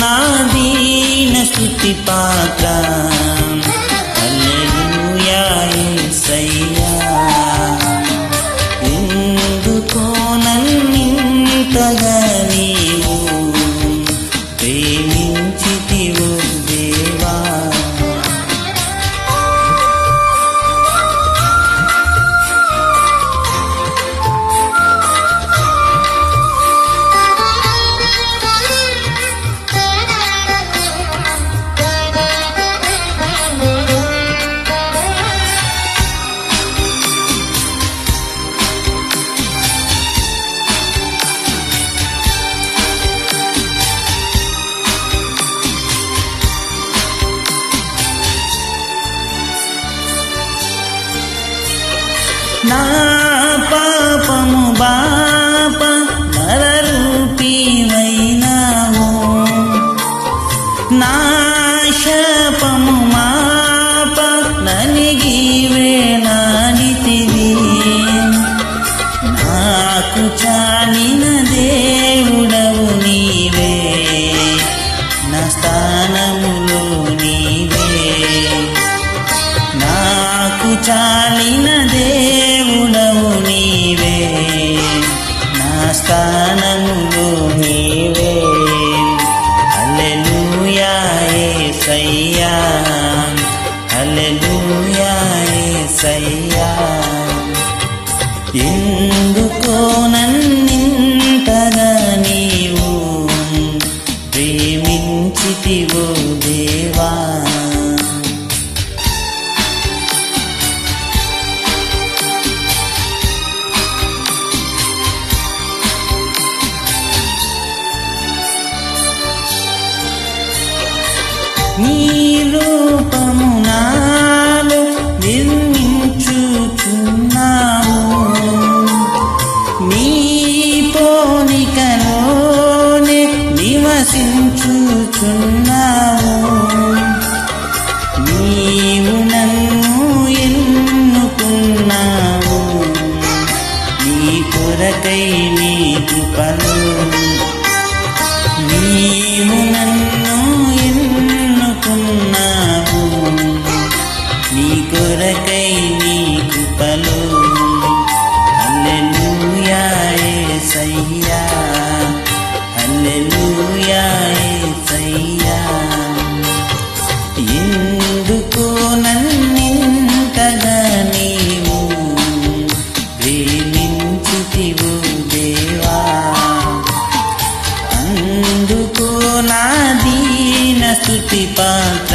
నా దీన స్థుతి పాత్ర. హల్లెలూయా యేసయ్యా నా పాపము బా యేసయ్యా హల్లెలూయా యేసయ్యా నీ రూపము నాలో నిర్మించుచున్నావు నీ పోలికలోనే నివసించుచున్నావు నీవు నన్ను ఎన్నుకున్నావు. నీ కొరకై నీ కృపను నీవు నన్ను అందుకో నా దీన స్థుతి పాత్ర